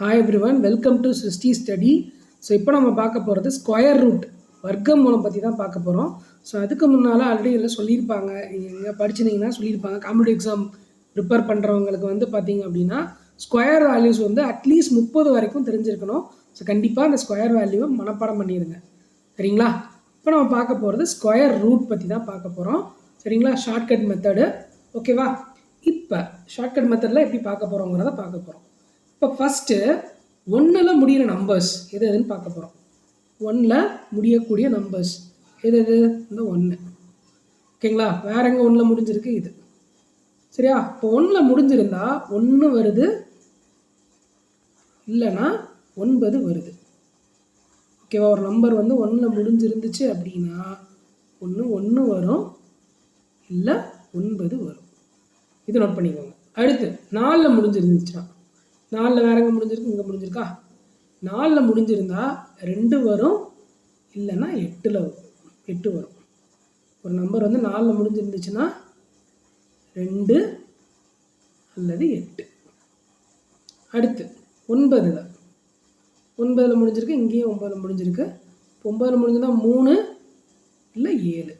Hi everyone welcome to sisty study so இப்போ நம்ம பார்க்க போகிறது ஸ்கொயர் ரூட் வர்க்கம் மூலம் பற்றி தான் பார்க்க போகிறோம் ஸோ அதுக்கு முன்னால் ஆல்ரெடி எல்லாம் சொல்லியிருப்பாங்க. எங்கே படிச்சிருந்தீங்கன்னா சொல்லியிருப்பாங்க. காம்படிட்டிவ் எக்ஸாம் ப்ரிப்பேர் பண்ணுறவங்களுக்கு வந்து பார்த்தீங்க அப்படின்னா ஸ்கொயர் வேல்யூஸ் வந்து அட்லீஸ்ட் முப்பது வரைக்கும் தெரிஞ்சிருக்கணும். ஸோ கண்டிப்பாக அந்த ஸ்கொயர் வேல்யூவை மனப்பாடம் பண்ணிடுங்க சரிங்களா? இப்போ நம்ம பார்க்க போகிறது ஸ்கொயர் ரூட் பற்றி தான் பார்க்க போகிறோம் சரிங்களா? ஷார்ட்கட் மெத்தடு ஓகேவா இப்போ ஷார்ட்கட் மெத்தடில் எப்படி பார்க்க போகிறோங்கிறத பார்க்க போகிறோம் இப்போ ஃபஸ்ட்டு ஒன்றில் முடிகிற நம்பர்ஸ் எது எதுன்னு பார்க்க போகிறோம் ஒன்றில் முடியக்கூடிய நம்பர்ஸ் எது எது? இந்த ஒன்று ஓகேங்களா வேற எங்கே ஒன்றில் முடிஞ்சிருக்கு? இது. சரியா? இப்போ ஒன்றில் முடிஞ்சிருந்தா ஒன்று வருது. இல்லைன்னா ஒன்பது வருது. ஓகேவா ஒரு நம்பர் வந்து ஒன்றில் முடிஞ்சிருந்துச்சு அப்படின்னா ஒன்று ஒன்று வரும். இல்லை ஒன்பது வரும். இது நோட் பண்ணிக்கோங்க. அடுத்து நாலில் முடிஞ்சிருந்துச்சுன்னா. நாலில் வேற எங்கே முடிஞ்சிருக்கு? இங்கே முடிஞ்சிருக்கா? நாலில் முடிஞ்சிருந்தா ரெண்டு வரும் இல்லைன்னா எட்டில் வரும். எட்டு வரும். ஒரு நம்பர் வந்து நாலில் முடிஞ்சிருந்துச்சுன்னா ரெண்டு அல்லது எட்டு. அடுத்து ஒன்பதில். ஒன்பதில் முடிஞ்சிருக்கு இங்கேயும் ஒன்பதில் முடிஞ்சிருக்கு. ஒன்பதில் முடிஞ்சுன்னா மூணு இல்லை ஏழு.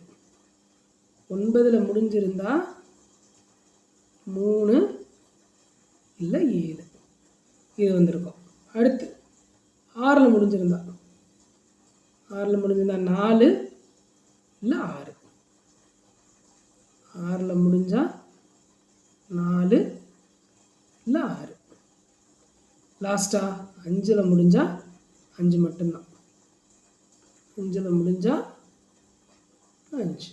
ஒன்பதில் முடிஞ்சிருந்தா மூணு இல்லை ஏழு. இது வந்திருக்கும். அடுத்து ஆறில் முடிஞ்சிருந்தா. ஆறில் முடிஞ்சிருந்தா நாலு இல்லை ஆறு. ஆறில் முடிஞ்சால் நாலு இல்லை ஆறு. லாஸ்ட்டாக அஞ்சில் முடிஞ்சால் அஞ்சு மட்டும்தான். அஞ்சில் முடிஞ்சால் அஞ்சு.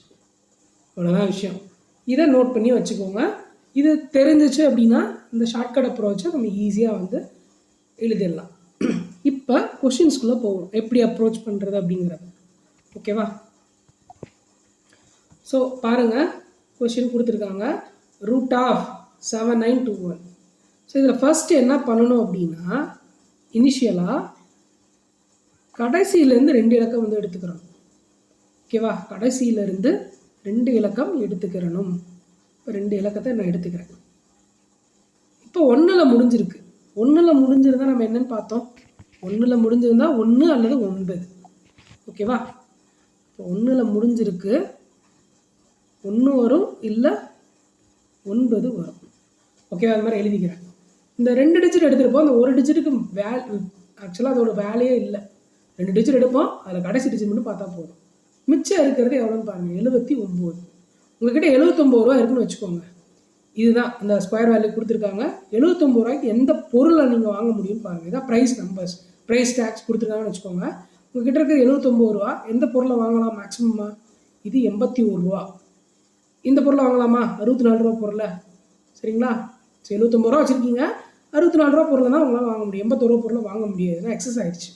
அவ்வளோதான் விஷயம். இதை நோட் பண்ணி வச்சுக்கோங்க. இது தெரிஞ்சிச்சு அப்படின்னா இந்த ஷார்ட்கட் அப்ரோச்சை நம்ம ஈஸியாக வந்து எழுதிடலாம். இப்போ கொஷின்ஸ்குள்ளே போவோம். எப்படி அப்ரோச் பண்ணுறது அப்படிங்கிறது. ஓகேவா ஸோ பாருங்கள் கொஷின் கொடுத்துருக்காங்க. Root of seven nine two one so இதில் ஃபஸ்ட்டு என்ன பண்ணணும் அப்படின்னா இனிஷியலாக கடைசியிலேருந்து ரெண்டு இலக்கம் வந்து எடுத்துக்கிறோம் ஓகேவா கடைசியிலேருந்து ரெண்டு இலக்கம் எடுத்துக்கிறணும். இப்போ ரெண்டு இலக்கத்தை நான் எடுத்துக்கிறேன். இப்போ ஒன்றில் முடிஞ்சிருக்கு. ஒன்றில் முடிஞ்சிருந்தா நம்ம என்னன்னு பார்த்தோம்? ஒன்றில் முடிஞ்சிருந்தா ஒன்று அல்லது ஒன்பது. ஓகேவா? இப்போ ஒன்றில் முடிஞ்சிருக்கு. ஒன்று வரும் இல்லை ஒன்பது வரும். ஓகேவா? அது மாதிரி எழுதிக்கிறேன். இந்த ரெண்டு டிஜிட் எடுத்துருப்போம். அந்த ஒரு டிஜிட்டுக்கு வே ஆக்சுவலாக அதோட வேலையே இல்லை. ரெண்டு டிஜிட் எடுப்போம். அதில் கடைசி டிஜிட் மட்டும் பார்த்தா போதும். மிச்சம் இருக்கிறது எவ்வளோன்னு பாருங்கள் எழுபத்தி ஒம்பது உங்ககிட்ட எழுபத்தொம்பது ரூபா இருக்குன்னு வச்சுக்கோங்க. இதுதான் இந்த ஸ்கொயர் வேல்யூ கொடுத்துருக்காங்க. எழுபத்தொம்பது ரூபாய்க்கு எந்த பொருளை நீங்கள் வாங்க முடியும்னு பாருங்கள் இதான் ப்ரைஸ் நம்பர்ஸ் ப்ரைஸ் டேக்ஸ் கொடுத்துருக்காங்கன்னு வச்சுக்கோங்க. உங்ககிட்ட இருக்கிற எழுபத்தொம்பது ரூபா எந்த பொருளை வாங்கலாம் மேக்ஸிமம்மா இது எண்பத்தி ஒரு ரூபா. இந்த பொருளை வாங்கலாமா? அறுபத்தி நாலு ரூபா பொருளை. சரிங்களா? சரி எழுபத்தொம்பது ரூபா வச்சுருக்கீங்க. அறுபத்தி நாலு ரூபா பொருளை தான் உங்களால் வாங்க முடியும். எண்பத்தொரு ரூபா பொருளை வாங்க முடியாது. ஏன்னா எக்ஸஸ் ஆயிடுச்சு.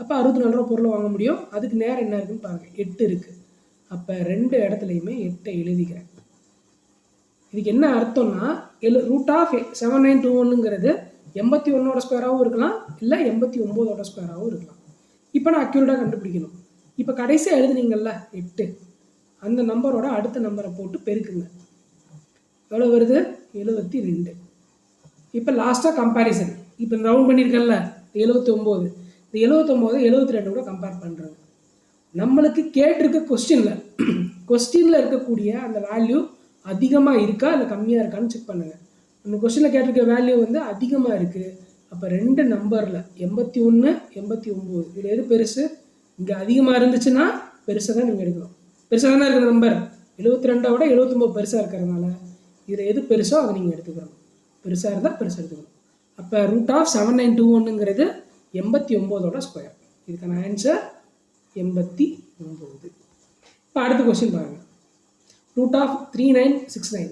அப்போ அறுபத்தி நாலு ரூபா பொருளை வாங்க முடியும். அதுக்கு நேரம் என்ன இருக்குன்னு பாருங்கள் எட்டு இருக்குது அப்போ ரெண்டு இடத்துலையுமே எட்டை எழுதிக்கிறேன் இதுக்கு என்ன அர்த்தம்னா எழு root of seven nine two ஒன்னுங்கிறது எண்பத்தி ஒன்னோட ஸ்கொயராகவும் இருக்கலாம் இல்லை எண்பத்தி ஒம்போதோட ஸ்கொயராகவும் இருக்கலாம். இப்போ நான் அக்யூரேட்டாக கண்டுபிடிக்கணும். இப்போ கடைசியாக எழுதுனீங்கல்ல எட்டு. அந்த நம்பரோட அடுத்த நம்பரை போட்டு பெருக்குங்க. எவ்வளோ வருது? எழுபத்தி ரெண்டு. இப்போ லாஸ்ட்டாக கம்பேரிசன் இப்போ இந்த ரவுண்ட் பண்ணியிருக்கேன்ல எழுபத்தி ஒம்பது. இந்த எழுபத்தொம்போது எழுபத்தி ரெண்டு கூட கம்பேர் பண்ணுறது நம்மளுக்கு கேட்டிருக்க கொஸ்டினில் கொஸ்டினில் இருக்கக்கூடிய அந்த வேல்யூ அதிகமாக இருக்கா இல்லை கம்மியாக இருக்கான்னு செக் பண்ணுங்கள் நம்ம கொஸ்டினில் கேட்டிருக்க வேல்யூ வந்து அதிகமாக இருக்குது அப்போ ரெண்டு நம்பரில் எண்பத்தி ஒன்று எண்பத்தி ஒம்பது இதில் எது பெருசு? இங்கே அதிகமாக இருந்துச்சுன்னா பெருசாக தான் நீங்கள் எடுக்கணும். பெருசாக தானே இருக்கிற நம்பர் எழுபத்தி ரெண்டை விட எழுபத்தொம்போது பெருசாக இருக்கிறதுனால இதில் எது பெருசோ அதை நீங்கள் எடுத்துக்கணும். பெருசாக இருந்தால் பெருசாக எடுத்துக்கணும். அப்போ root of seven nine two ஒன்றுங்கிறது எண்பத்தி ஒம்போதோட ஸ்கொயர் இதுக்கான ஆன்சர் எண்பத்தி ஒம்பது இப்போ அடுத்த கொஸ்டின் பாருங்கள் root of three nine six nine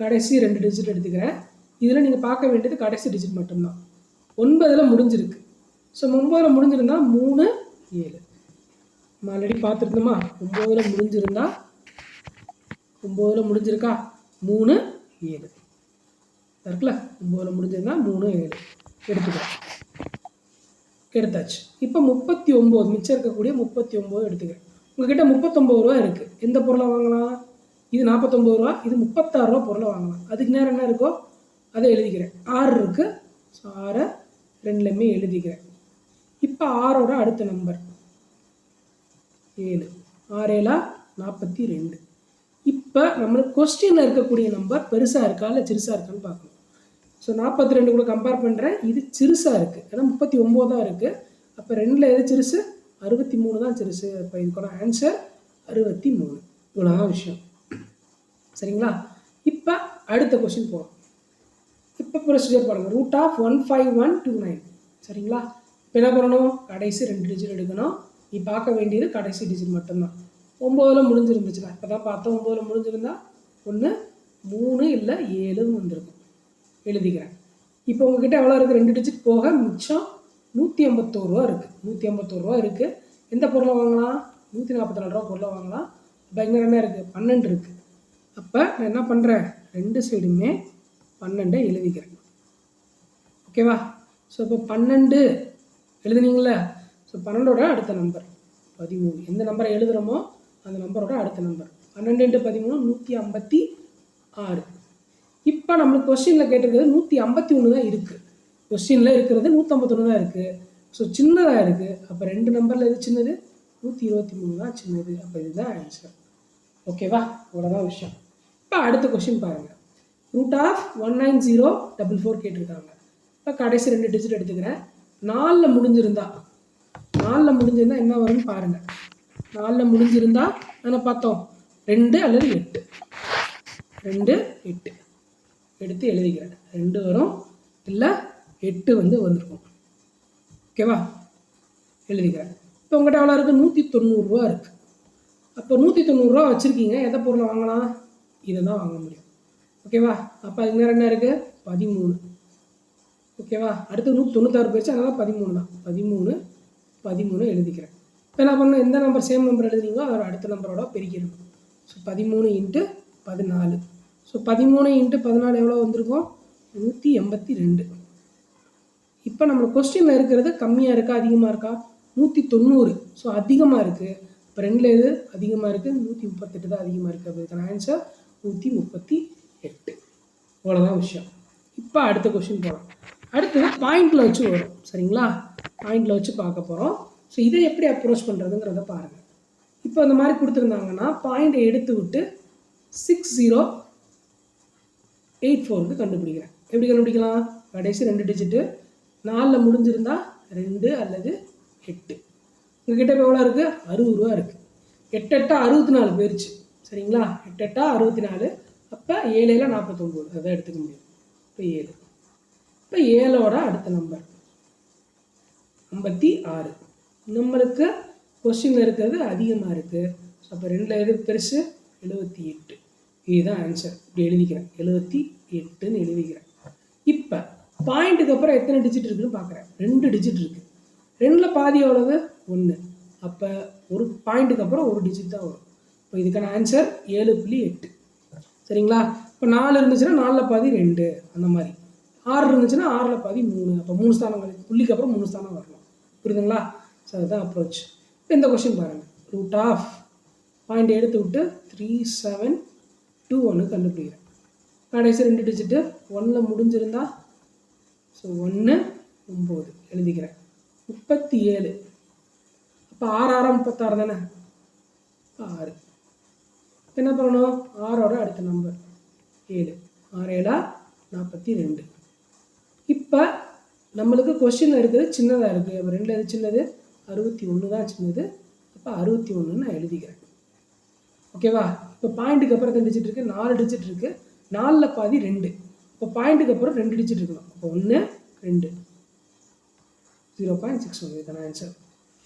கடைசி ரெண்டு டிஜிட் எடுத்துக்கிறேன் இதில் நீங்கள் பார்க்க வேண்டியது கடைசி டிஜிட் மட்டும்தான். ஒன்பதில் முடிஞ்சிருக்கு. ஸோ ஒம்பதில் முடிஞ்சிருந்தா மூணு ஏழு. நம்ம ஆல்ரெடி பார்த்துருந்தோமா? ஒம்போதில் முடிஞ்சிருந்தா ஒம்போதில் முடிஞ்சிருக்கா? மூணு ஏழு. இருக்குல்ல? ஒம்போதில் முடிஞ்சிருந்தா மூணு ஏழு. எடுத்துக்கலாம். எடுத்தாச்சு. இப்போ முப்பத்தி ஒம்பது மிச்சம் இருக்கக்கூடிய முப்பத்தி ஒம்பது எடுத்துக்கிறேன். உங்ககிட்ட முப்பத்தொம்பது ரூபா இருக்குது எந்த பொருளை வாங்கலாம்? இது நாற்பத்தொம்பது ரூபா இது முப்பத்தாறு ரூபா பொருளை வாங்கலாம். அதுக்கு நேரம் என்ன இருக்கோ அதை எழுதிக்கிறேன். ஆறு இருக்குது ஸோ ஆறை ரெண்டுலையுமே எழுதிக்கிறேன். இப்போ ஆறோட அடுத்த நம்பர் ஏழு. ஆறேலா நாற்பத்தி ரெண்டு. இப்போ நம்மளுக்கு கொஸ்டினில் இருக்கக்கூடிய நம்பர் பெருசாக இருக்கா இல்லை சிறுசாக இருக்கான்னு பார்க்கணும். ஸோ நாற்பத்தி ரெண்டு கூட கம்பேர் பண்ணுறேன் இது சிறுசாக இருக்குது ஏன்னா முப்பத்தி ஒம்பது தான் இருக்குது அப்போ ரெண்டில் எது சிறுசு? அறுபத்தி மூணு தான் சிறுசு. அப்போ இதுக்கான ஆன்சர் அறுபத்தி மூணு இவ்வளோதான் விஷயம். சரிங்களா? இப்போ அடுத்த கொஸ்டின் போகலாம் இப்போ ப்ரொசீஜர் பாருங்கள் root of one five one two nine சரிங்களா? இப்போ என்ன பண்ணணும்? கடைசி ரெண்டு டிஜிட் எடுக்கணும். நீ பார்க்க வேண்டியது கடைசி டிஜிட் மட்டும்தான். ஒம்போதில் முடிஞ்சிருந்துச்சுன்னா இப்போ தான் பார்த்தோம் ஒம்போதில் முடிஞ்சிருந்தா ஒன்று மூணு இல்லை ஏழுன்னு வந்திருக்கும். எழுதிக்கிறேன். இப்போ உங்ககிட்ட எவ்வளோ இருக்குது ரெண்டு டிஜிட் போக மிச்சம் நூற்றி ஐம்பத்தோரு ரூபா இருக்குது நூற்றி ஐம்பத்தோரு ரூபா இருக்குது எந்த பொருளை வாங்கலாம்? நூற்றி நாற்பத்தி நாலு ரூபா பொருளை வாங்கலாம். இப்போ இங்கே என்ன இருக்குது பன்னெண்டு இருக்குது அப்போ நான் என்ன பண்ணுறேன் ரெண்டு சைடுமே பன்னெண்டை எழுதிக்கிறேன். ஓகேவா ஸோ இப்போ பன்னெண்டு எழுதுனீங்களே ஸோ பன்னெண்டோட அடுத்த நம்பர் பதிமூணு. எந்த நம்பரை எழுதுகிறோமோ அந்த நம்பரோட அடுத்த நம்பர் பன்னெண்டு பதிமூணு நூற்றி ஐம்பத்தி ஆறு. இப்போ நம்மளுக்கு கொஸ்டினில் கேட்டிருக்கிறது நூற்றி ஐம்பத்தி ஒன்று தான் இருக்குது கொஸ்டினில் இருக்கிறது நூற்றம்பத்தொன்று தான் இருக்குது ஸோ சின்னதாக இருக்குது அப்போ ரெண்டு நம்பரில் எது சின்னது? நூற்றி இருபத்தி மூணு தான் சின்னது. அப்போ இதுதான் ஆன்சர் ஓகேவா அவ்வளோதான் விஷயம். இப்போ அடுத்த கொஸ்டின் பாருங்கள் root of one nine zero double four கேட்டிருக்காங்க. இப்போ கடைசி ரெண்டு டிஜிட் எடுத்துக்கிறேன். நாலில் முடிஞ்சிருந்தா நாலில் முடிஞ்சிருந்தா என்ன வரும்னு பாருங்கள் நாலில் முடிஞ்சிருந்தா என்ன பார்த்தோம். ரெண்டு அல்லது எட்டு. ரெண்டு எட்டு. எடுத்து எழுதிக்கிறேன். ரெண்டு வரும் இல்லை எட்டு வந்து வந்திருக்கும். ஓகேவா எழுதிக்கிறேன். இப்போ உங்கள்கிட்ட எவ்வளோ இருக்குது நூற்றி தொண்ணூறுரூவா இருக்குது அப்போ நூற்றி தொண்ணூறுரூவா வச்சுருக்கீங்க. எதை பொருளை வாங்கலாம்? இதை தான் வாங்க முடியும். ஓகேவா அப்போ இங்கே என்ன இருக்குது பதிமூணு. ஓகேவா அடுத்து நூற்றி தொண்ணூத்தாறு போயிடுச்சு. அதனால் பதிமூணு தான். பதிமூணு பதிமூணு எழுதிக்கிறேன். இப்போ என்ன பண்ணணும்? எந்த நம்பர் சேம் நம்பர் எழுதுனீங்களோ அதோட அடுத்த நம்பரோட பெருக்கிடணும். ஸோ பதிமூணு இன்ட்டு பதினாலு. ஸோ பதிமூணு இன்ட்டு பதினாலு எவ்வளோ வந்திருக்கும்? நூற்றி எண்பத்தி ரெண்டு. இப்போ நம்ம கொஸ்டினில் இருக்கிறது கம்மியாக இருக்கா அதிகமாக இருக்கா? நூற்றி தொண்ணூறு. ஸோ அதிகமாக இருக்குது இப்போ ரெண்டில் எது அதிகமாக இருக்குது நூற்றி முப்பத்தெட்டு தான் அதிகமாக இருக்குது அதுக்கான ஆன்சர் நூற்றி முப்பத்தி எட்டு. அவ்வளோதான் விஷயம். இப்போ அடுத்த கொஸ்டின் போகலாம் அடுத்தது பாயிண்டில் வச்சு வரும். சரிங்களா? பாயிண்டில் வச்சு பார்க்க போகிறோம் ஸோ இதை எப்படி அப்ரோச் பண்ணுறதுங்கிறத பாருங்கள் இப்போ அந்த மாதிரி கொடுத்துருந்தாங்கன்னா பாயிண்டை எடுத்து விட்டு சிக்ஸ் ஜீரோ எயிட் ஃபோருக்கு கண்டுபிடிக்கிறேன். எப்படி கண்டுபிடிக்கலாம்? கடைசி ரெண்டு டிஜிட்டு நாலில் முடிஞ்சிருந்தா ரெண்டு அல்லது எட்டு. உங்ககிட்ட இப்போ எவ்வளோ இருக்குது அறுபது ரூபா இருக்குது எட்டு எட்டா அறுபத்தி நாலு போயிடுச்சு சரிங்களா? எட்டு எட்டா அறுபத்தி நாலு அப்போ ஏழேல நாற்பத்தொம்போது அதான் எடுத்துக்க முடியும். இப்போ ஏழு. இப்போ ஏழோட அடுத்த நம்பர் ஐம்பத்தி ஆறு. நம்மளுக்கு கொஸ்டின் இருக்கிறது அதிகமாக இருக்குது ஸோ அப்போ ரெண்டில் எது பெருசு? எழுபத்தி எட்டு. இதுதான் ஆன்சர் இப்படி எழுதிக்கிறேன். எழுபத்தி எட்டுன்னு எழுதிக்கிறேன். இப்போ பாயிண்ட்டுக்கு அப்புறம் எத்தனை டிஜிட் இருக்குன்னு பார்க்குறேன் ரெண்டு டிஜிட் இருக்குது ரெண்டில் பாதி எவ்வளவு? ஒன்று அப்போ ஒரு பாயிண்ட்டுக்கு அப்புறம் ஒரு டிஜிட் தான் வரும். இப்போ இதுக்கான ஆன்சர் ஏழு புள்ளி எட்டு. சரிங்களா? இப்போ நாலு இருந்துச்சுன்னா நாலில் பாதி ரெண்டு. அந்த மாதிரி. ஆறு இருந்துச்சுன்னா ஆறில் பாதி மூணு. அப்போ மூணு ஸ்தானம் கிடைக்கும் புள்ளிக்கு அப்புறம் மூணு ஸ்தானம் வரணும். புரியுதுங்களா? ஸோ அதுதான் அப்ரோச் இப்போ இந்த கொஸ்டின் பாருங்கள் ரூட் ஆஃப் பாயிண்ட் எடுத்து விட்டு த்ரீ செவன் டூ ஒன்று கண்டுபிடிக்கிறேன். கடைசி ரெண்டு டிஜிட்டு ஒன்றில் முடிஞ்சிருந்தா ஸோ ஒன்று ஒம்பது எழுதிக்கிறேன். முப்பத்தி ஏழு. அப்போ ஆறு ஆறா முப்பத்தாறு தானே? ஆறு. என்ன பண்ணணும்? ஆறோட அடுத்த நம்பர் ஏழு. ஆறு ஏழா நாற்பத்தி ரெண்டு. இப்போ நம்மளுக்கு கொஷின் இருக்குது சின்னதாக இருக்குது அப்போ ரெண்டு எது சின்னது? அறுபத்தி ஒன்று தான் சின்னது. அப்போ அறுபத்தி ஒன்றுன்னு நான் எழுதிக்கிறேன். ஓகேவா இப்போ பாயிண்ட்டுக்கு அப்புறம் எத்தனை டிஜிட் இருக்குது நாலு டிஜிட் இருக்குது நாலில் பாதி ரெண்டு. இப்போ பாயிண்ட்டுக்கு அப்புறம் ரெண்டு டிஜிட் இருக்கணும். அப்போ ஒன்று ரெண்டு. ஜீரோ பாயிண்ட் சிக்ஸ் ஒன் இதுக்கான ஆன்சர்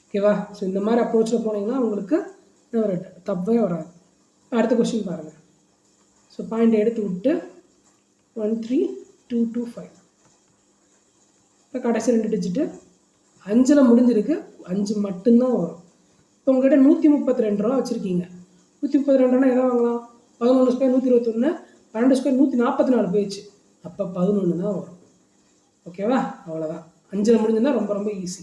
ஓகேவா ஸோ இந்த மாதிரி அப்ரோச்சில் போனீங்கன்னா உங்களுக்கு ஒரு தப்பே வராது. அடுத்த கொஸ்டின் பாருங்கள் ஸோ பாயிண்ட் எடுத்து விட்டு one three two two five இப்போ கடைசி ரெண்டு டிஜிட்டு அஞ்சில் முடிஞ்சிருக்கு. அஞ்சு மட்டும்தான் வரும். இப்போ உங்கள்கிட்ட நூற்றி முப்பத்தி ரெண்டு ரூபா வச்சுருக்கீங்க. நூற்றி முப்பத்தி ரெண்டு ரூபா எதை வாங்கலாம்? பதினொன்று ஸ்கொயர் நூற்றி இருபத்தொன்று பன்னெண்டு ஸ்கொயர் நூற்றி நாற்பத்தி நாலு போயிடுச்சு. அப்போ பதினொன்று தான் வரும் ஓகேவா அவ்வளோதான் அஞ்சில் முடிஞ்சுன்னா ரொம்ப ரொம்ப ஈஸி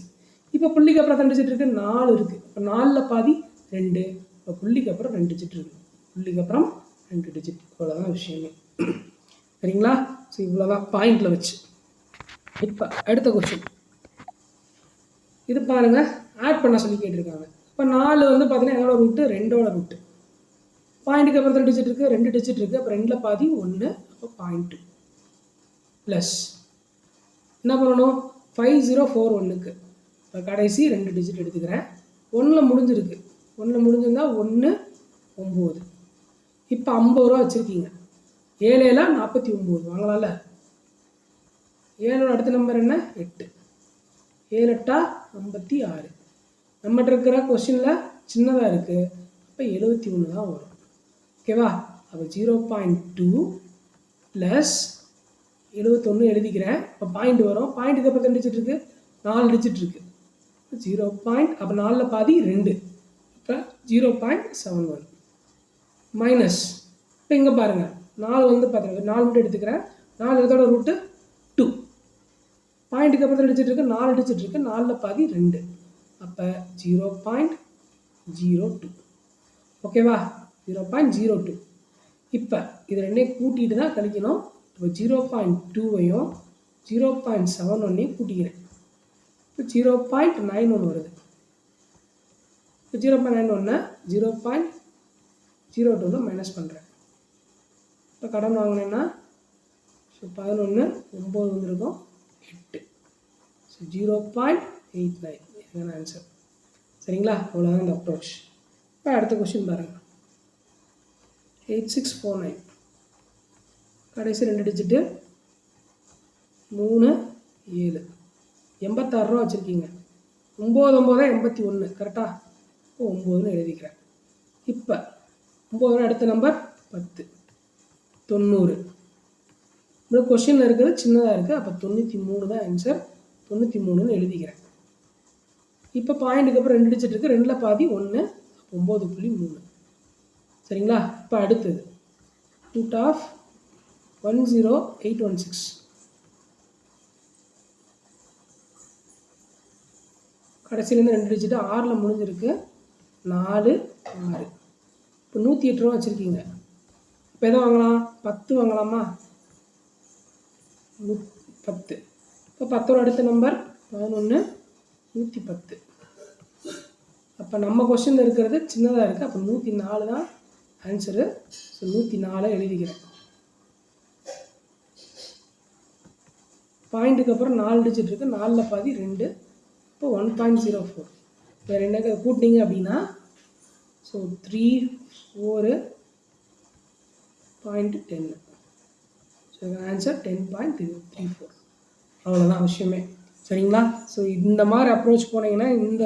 இப்போ புள்ளிக்கு அப்புறம் ரெண்டு டிஜிட் இருக்குது நாலு இருக்குது இப்போ நாலில் பாதி ரெண்டு. இப்போ புள்ளிக்கு அப்புறம் ரெண்டு டிஜிட் இருக்குது புள்ளிக்கு அப்புறம் ரெண்டு டிஜிட் இவ்வளோதான் விஷயமே. சரிங்களா? ஸோ இவ்வளோதான் பாயிண்டில் வச்சு. இப்போ அடுத்த கொஸ்டின் இது பாருங்கள் ஆட் பண்ண சொல்லி கேட்டிருக்காங்க. இப்போ நாலு வந்து பார்த்தீங்கன்னா எவ்வளோ ரூட்டு ரெண்டோட ரூட்டு பாயிண்ட்டுக்கு அப்புறம் டிஜிட் இருக்குது ரெண்டு டிஜிட் இருக்குது அப்போ ரெண்டில் பாதி ஒன்று அப்போ பாயிண்ட் டூ ப்ளஸ் என்ன பண்ணணும்? ஃபைவ் ஜீரோ ஃபோர் ஒன்றுக்கு இப்போ கடைசி ரெண்டு டிஜிட் எடுத்துக்கிறேன். ஒன்றில் முடிஞ்சிருக்கு. ஒன்றில் முடிஞ்சிருந்தா ஒன்று ஒம்பது இப்போ ஐம்பது ரூபா வச்சுருக்கீங்க. ஏழேலாம் நாற்பத்தி ஒம்பது வாங்கலாம்ல. ஏழோட அடுத்த நம்பர் என்ன? எட்டு. ஏழு எட்டா ஐம்பத்தி ஆறு. நம்மகிட்ட இருக்கிற கொஷினில் சின்னதாக இருக்குது அப்போ எழுபத்தி ஒன்று தான் வரும். ஓகேவா? அப்போ ஜீரோ பாயிண்ட் டூ ப்ளஸ் எழுபத்தொன்று எழுதிக்கிறேன். இப்போ பாயிண்ட் வரும். பாயிண்ட்டுக்கு அப்புறம் டிஜிட் இருக்குது நாலு டிஜிட் இருக்குது ஜீரோ பாயிண்ட் அப்போ நாலில் பாதி ரெண்டு. இப்போ zero point seven one minus இப்போ இங்கே பாருங்கள் நாலு வந்து பார்த்தீங்கன்னா நாலு மட்டும் எடுத்துக்கிறேன். நாலு இதோட ரூட்டு டூ பாயிண்ட்டுக்கு அப்புறம் டிஜிட் இருக்குது நாலு டிஜிட் இருக்குது நாலில் பாதி ரெண்டு. அப்போ ஜீரோ பாயிண்ட் ஜீரோ டூ ஓகேவா? ஜீரோ பாயிண்ட் ஜீரோ டூ இப்போ இது ரெண்டையும் கூட்டிகிட்டு தான் கழிக்கணும். இப்போ ஜீரோ பாயிண்ட் டூவையும் ஜீரோ பாயிண்ட் செவன் ஒன்னையும் கூட்டிக்கிறேன். இப்போ ஜீரோ பாயிண்ட் நைன் ஒன் வருது. இப்போ ஜீரோ பாயிண்ட் நைன் ஒன்று ஜீரோ பாயிண்ட் ஜீரோ டூவில் மைனஸ் பண்ணுறேன் இப்போ கடன் வாங்கினேன்னா ஸோ பதினொன்று ஒம்பது வந்துருக்கும். எட்டு. So zero point eight nine இதுதான் ஆன்சர் சரிங்களா? அவ்வளோதான் இந்த அப்ரோச் இப்போ அடுத்த கொஸ்டின் பாருங்கள் எயிட் சிக்ஸ் ஃபோர் நைன் கடைசி ரெண்டு டிஜிட்டு மூணு ஏழு. எண்பத்தாறு ரூபா வச்சுருக்கீங்க. ஒம்பது ஒம்போதா எண்பத்தி ஒன்று கரெக்டாக ஒம்போதுன்னு எழுதிக்கிறேன். இப்போ ஒம்பது அடுத்த நம்பர் பத்து. தொண்ணூறு. இந்த கொஷினில் இருக்கிறது சின்னதாக இருக்குது அப்போ தொண்ணூற்றி மூணு தான் ஆன்சர் தொண்ணூற்றி மூணுன்னு எழுதிக்கிறேன். இப்போ பாயிண்ட்டுக்கு அப்புறம் ரெண்டு டிஜிட் இருக்குது ரெண்டில் பாதி ஒன்று ஒம்பது புள்ளி மூணு. சரிங்களா? இப்போ அடுத்தது. Root of one zero eight one six கடைசியிலேருந்து ரெண்டு டிஜிட்டு ஆறில் முடிஞ்சிருக்கு. நாலு ஆறு. இப்போ நூற்றி எட்டு ரூபா வச்சுருக்கீங்க. இப்போ எதை வாங்கலாம்? பத்து வாங்கலாமா? நூ பத்து. இப்போ பத்தோட அடுத்த நம்பர் பதினொன்று நூற்றி பத்து. அப்போ நம்ம கொஷின் இருக்கிறது சின்னதாக இருக்குது அப்போ நூற்றி நாலு தான் ஆன்சரு ஸோ நூற்றி நாலை எழுதிக்கிறேன். பாயிண்ட்டுக்கு அப்புறம் நாலு டிஜிட் இருக்குது நாலில் பாதி ரெண்டு. இப்போ ஒன் பாயிண்ட் ஜீரோ ஃபோர் இப்போ ரெண்டாக கூட்டினீங்க அப்படின்னா so three four point ten so answer ten point three three four அவ்வளோதான் விஷயமே. சரிங்களா? ஸோ இந்த மாதிரி அப்ரோச் போனீங்கன்னா இந்த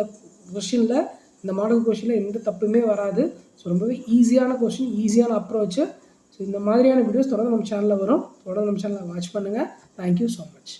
கொஷினில் இந்த மாடல் கொஷினில் எந்த தப்புமே வராது. ஸோ ரொம்பவே ஈஸியான கொஸ்டின் ஈஸியான அப்ரோச்சு ஸோ இந்த மாதிரியான வீடியோஸ் தொடர்ந்து நம்ம சேனலில் வரும். தொடர்ந்து நம்ம சேனலில் வாட்ச் பண்ணுங்கள் தேங்க்யூ ஸோ மச்